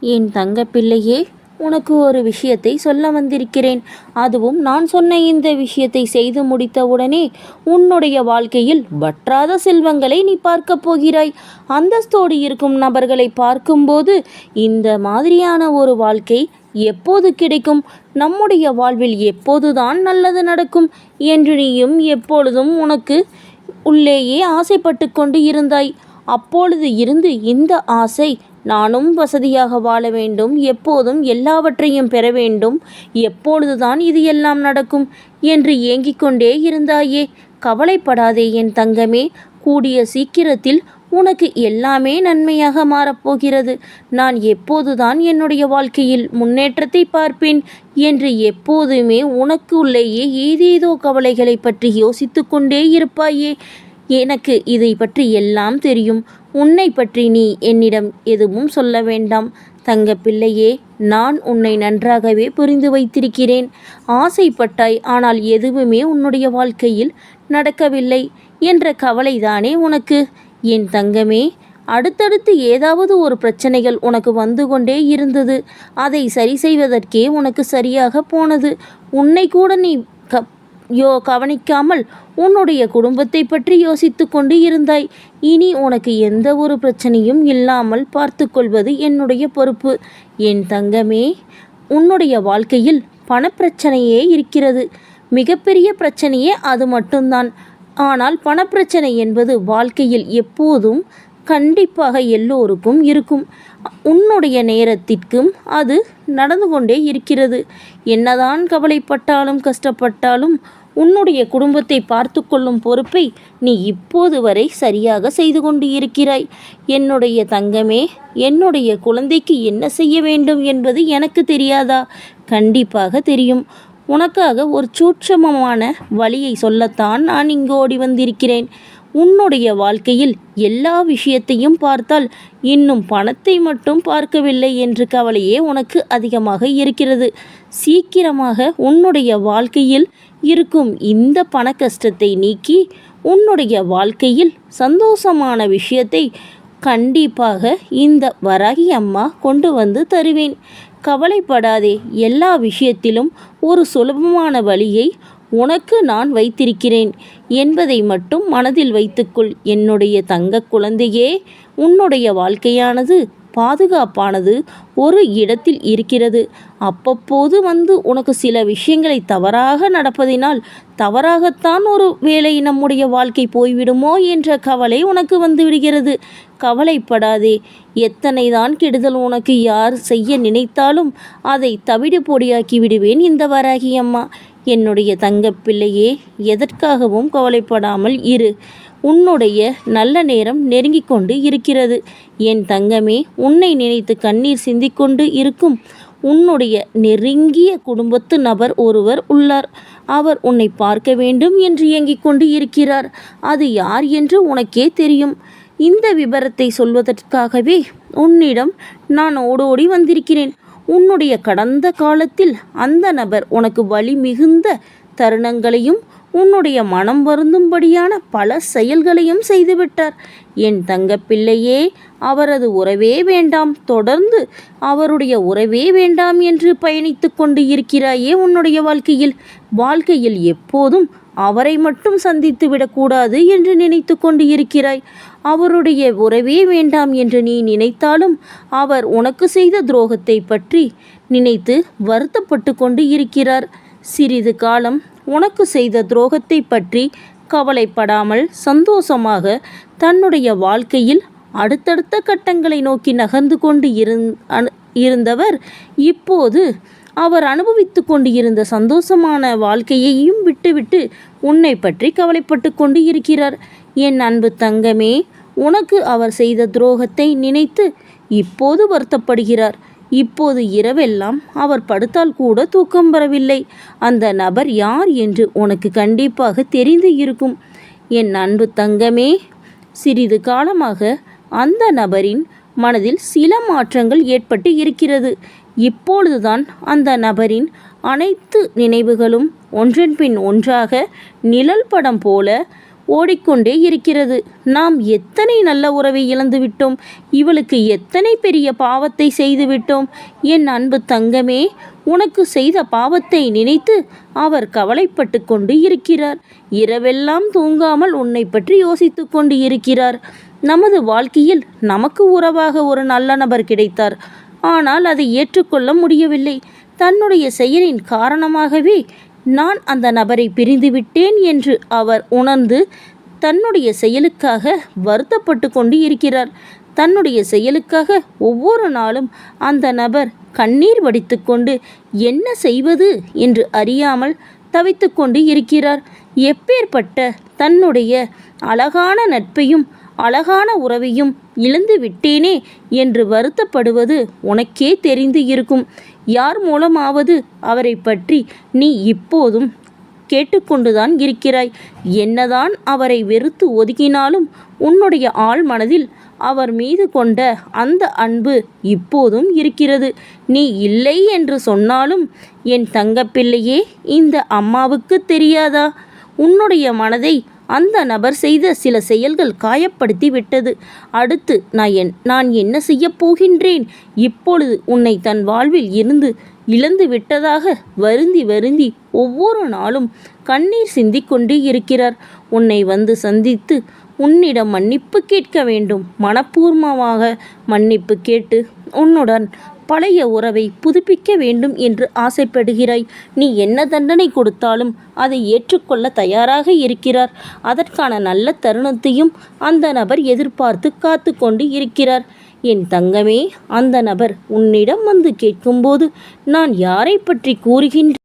என் தங்க பிள்ளையே உனக்கு ஒரு விஷயத்தை சொல்ல வந்திருக்கிறேன். அதுவும் நான் சொன்ன இந்த விஷயத்தை செய்து முடித்தவுடனே உன்னுடைய வாழ்க்கையில் வற்றாத செல்வங்களை நீ பார்க்கப் போகிறாய். அந்தஸ்தோடு இருக்கும் நபர்களை பார்க்கும்போது இந்த மாதிரியான ஒரு வாழ்க்கை எப்போது கிடைக்கும்? நம்முடைய வாழ்வில் எப்போதுதான் நல்லது நடக்கும்? என்று நீயும் எப்பொழுதும் உனக்கு உள்ளேயே ஆசைப்பட்டு கொண்டு இருந்தாய். அப்பொழுது இருந்து இந்த ஆசை நானும் வசதியாக வாழ வேண்டும் எப்போதும் எல்லாவற்றையும் பெற வேண்டும். எப்பொழுதுதான் இது எல்லாம் நடக்கும்? என்று ஏங்கிக் கொண்டே இருந்தாயே. கவலைப்படாதே என் தங்கமே கூடிய சீக்கிரத்தில் உனக்கு எல்லாமே நன்மையாக மாறப்போகிறது. நான் எப்போதுதான் என்னுடைய வாழ்க்கையில் முன்னேற்றத்தை பார்ப்பேன் என்று எப்போதுமே உனக்கு உள்ளேயே ஏதேதோ கவலைகளை பற்றி யோசித்து கொண்டே இருப்பாயே. எனக்கு இதை பற்றி எல்லாம் தெரியும். உன்னை பற்றி நீ என்னிடம் எதுவும் சொல்ல வேண்டாம். தங்க பிள்ளையே நான் உன்னை நன்றாகவே புரிந்து வைத்திருக்கிறேன். ஆசைப்பட்டாய் ஆனால் எதுவுமே உன்னுடைய வாழ்க்கையில் நடக்கவில்லை என்ற கவலைதானே உனக்கு? என் தங்கமே அடுத்தடுத்து ஏதாவது ஒரு பிரச்சனைகள் உனக்கு வந்து கொண்டே இருந்தது. அதை சரி செய்வதற்கே உனக்கு சரியாக போனது. உன்னை கூட நீ யோ கவனிக்காமல் உன்னுடைய குடும்பத்தை பற்றி யோசித்து கொண்டு இருந்தாய். இனி உனக்கு எந்த ஒரு பிரச்சனையும் இல்லாமல் பார்த்து கொள்வது என்னுடைய பொறுப்பு. என் தங்கமே உன்னுடைய வாழ்க்கையில் பணப்பிரச்சனையே இருக்கிறது. மிகப்பெரிய பிரச்சனையே அது மட்டும்தான். ஆனால் பணப்பிரச்சனை என்பது வாழ்க்கையில் எப்போதும் கண்டிப்பாக எல்லோருக்கும் இருக்கும். உன்னுடைய நேரத்திற்கும் அது நடந்து கொண்டே இருக்கிறது. என்னதான் கவலைப்பட்டாலும் கஷ்டப்பட்டாலும் உன்னுடைய குடும்பத்தை பார்த்து கொள்ளும் பொறுப்பை நீ இப்போது வரை சரியாக செய்து கொண்டு இருக்கிறாய் என்னுடைய தங்கமே என்னுடைய குழந்தைக்கு என்ன செய்ய வேண்டும் என்பது எனக்கு தெரியாதா? கண்டிப்பாக தெரியும். உனக்காக ஒரு சூட்சமமான வழியை சொல்லத்தான் நான் இங்கு ஓடி வந்திருக்கிறேன். உன்னுடைய வாழ்க்கையில் எல்லா விஷயத்தையும் பார்த்தால் இன்னும் பணத்தை மட்டும் பார்க்கவில்லை என்று கவலையே உனக்கு அதிகமாக இருக்கிறது. சீக்கிரமாக உன்னுடைய வாழ்க்கையில் இருக்கும் இந்த பண கஷ்டத்தை நீக்கி உன்னுடைய வாழ்க்கையில் சந்தோஷமான விஷயத்தை கண்டிப்பாக இந்த வராகி அம்மா கொண்டு வந்து தருவேன். கவலைப்படாதே எல்லா விஷயத்திலும் ஒரு சுலபமான வழியை உனக்கு நான் வைத்திருக்கிறேன் என்பதை மட்டும் மனதில் வைத்துக்கொள். என்னுடைய தங்க குழந்தையே உன்னுடைய வாழ்க்கையானது பாதுகாப்பானது ஒரு இடத்தில் இருக்கிறது. அப்பப்போது வந்து உனக்கு சில விஷயங்களை தவறாக நடப்பதினால் தவறாகத்தான் ஒரு வேளை நம்முடைய வாழ்க்கை போய்விடுமோ என்ற கவலை உனக்கு வந்து விடுகிறது கவலைப்படாதே. எத்தனை தான் கெடுதல் உனக்கு யார் செய்ய நினைத்தாலும் அதை தவிடு பொடியாக்கி விடுவேன் இந்த வராகி அம்மா. என்னுடைய தங்கப்பிள்ளையே எதற்காகவும் கவலைப்படாமல் இரு. உன்னுடைய நல்ல நேரம் நெருங்கிக் கொண்டு இருக்கிறது. என் தங்கமே உன்னை நினைத்து கண்ணீர் சிந்திக்கொண்டு இருக்கும். உன்னுடைய நெருங்கிய குடும்பத்து நபர் ஒருவர் உள்ளார். அவர் உன்னை பார்க்க வேண்டும் என்று இயங்கிக் கொண்டு இருக்கிறார். அது யார் என்று உனக்கே தெரியும். இந்த விபரத்தை சொல்வதற்காகவே உன்னிடம் நான் ஓடோடி வந்திருக்கிறேன். உன்னுடைய கடந்த காலத்தில் அந்த நபர் உனக்கு வழி மிகுந்த தருணங்களையும் உன்னுடைய மனம் வருந்தும்படியான பல செயல்களையும் செய்துவிட்டார். என் தங்கப்பிள்ளையே அவரது உறவே வேண்டாம். தொடர்ந்து அவருடைய உறவே வேண்டாம் என்று பயணித்து கொண்டு இருக்கிறாயே உன்னுடைய வாழ்க்கையில். வாழ்க்கையில் எப்போதும் அவரை மட்டும் சந்தித்து விடக்கூடாது என்று நினைத்து கொண்டு இருக்கிறாய். அவருடைய உறவே வேண்டாம் என்று நீ நினைத்தாலும் அவர் உனக்கு செய்த துரோகத்தை பற்றி நினைத்து வருத்தப்பட்டு கொண்டு இருக்கிறார். சிறிது காலம் உனக்கு செய்த துரோகத்தை பற்றி கவலைப்படாமல் சந்தோஷமாக தன்னுடைய வாழ்க்கையில் அடுத்தடுத்த கட்டங்களை நோக்கி நகர்ந்து கொண்டு இருந்தவர் இப்போது அவர் அனுபவித்து கொண்டு இருந்த சந்தோஷமான வாழ்க்கையையும் விட்டுவிட்டு உன்னை பற்றி கவலைப்பட்டு கொண்டு இருக்கிறார். என் அன்பு தங்கமே உனக்கு அவர் செய்த துரோகத்தை நினைத்து இப்போது வருத்தப்படுகிறார். இப்போது இரவெல்லாம் அவர் படுத்தால் கூட தூக்கம் வரவில்லை. அந்த நபர் யார் என்று உனக்கு கண்டிப்பாக தெரிந்து இருக்கும். என் அன்பு தங்கமே சிறிது காலமாக அந்த நபரின் மனதில் சில மாற்றங்கள் ஏற்பட்டு இருக்கிறது. இப்பொழுதுதான் அந்த நபரின் அனைத்து நினைவுகளும் ஒன்றன் பின் ஒன்றாக நிழல் படம் போல ஓடிக்கொண்டே இருக்கிறது. நாம் எத்தனை நல்ல உறவை இழந்துவிட்டோம். இவளுக்கு எத்தனை பெரிய பாவத்தை செய்துவிட்டோம். என் அன்பு தங்கமே உனக்கு செய்த பாவத்தை நினைத்து அவர் கவலைப்பட்டு கொண்டு இருக்கிறார். இரவெல்லாம் தூங்காமல் உன்னை பற்றி யோசித்து கொண்டு இருக்கிறார். நமது வாழ்க்கையில் நமக்கு உறவாக ஒரு நல்ல நபர் கிடைத்தார். ஆனால் அதை ஏற்றுக்கொள்ள முடியவில்லை. தன்னுடைய செயலின் காரணமாகவே நான் அந்த நபரை பிரிந்துவிட்டேன் என்று அவர் உணர்ந்து தன்னுடைய செயலுக்காக வருத்தப்பட்டு கொண்டு இருக்கிறார் தன்னுடைய செயலுக்காக ஒவ்வொரு நாளும் அந்த நபர் கண்ணீர் வடித்துக்கொண்டு என்ன செய்வது? என்று அறியாமல் தவித்துக்கொண்டு இருக்கிறார். எப்பேற்பட்ட தன்னுடைய அழகான நட்பையும் அழகான உறவையும் இழந்து விட்டேனே என்று வருத்தப்படுவது உனக்கே தெரிந்து இருக்கும். யார் மூலமாவது அவரை பற்றி நீ இப்போதும் கேட்டுக்கொண்டுதான் இருக்கிறாய். என்னதான் அவரை வெறுத்து ஒதுக்கினாலும் உன்னுடைய ஆள் மனதில் அவர் மீது கொண்ட அந்த அன்பு இப்போதும் இருக்கிறது. நீ இல்லை என்று சொன்னாலும் என் தங்கப்பிள்ளையே இந்த அம்மாவுக்கு தெரியாதா? உன்னுடைய மனதை அந்த நபர் செய்த சில செயல்கள் காயப்படுத்தி விட்டது அடுத்து நான் என் நான் என்ன செய்யப் போகின்றேன்? இப்பொழுது உன்னை தன் வாழ்வில் இருந்து இழந்து விட்டதாக வருந்தி வருந்தி ஒவ்வொரு நாளும் கண்ணீர் சிந்திக்கொண்டு இருக்கிறார். உன்னை வந்து சந்தித்து உன்னிடம் மன்னிப்பு கேட்க வேண்டும். மனப்பூர்வமாக மன்னிப்பு கேட்டு உன்னுடன் பழைய உறவை புதுப்பிக்க வேண்டும் என்று ஆசைப்படுகிறாய். நீ என்ன தண்டனை கொடுத்தாலும் அதை ஏற்றுக்கொள்ள தயாராக இருக்கிறார். அதற்கான நல்ல தருணத்தையும் அந்த நபர் எதிர்பார்த்து காத்து கொண்டு இருக்கிறார். என் தங்கமே அந்த நபர் உன்னிடம் வந்து கேட்கும்போது நான் யாரை பற்றி கூறுகின்ற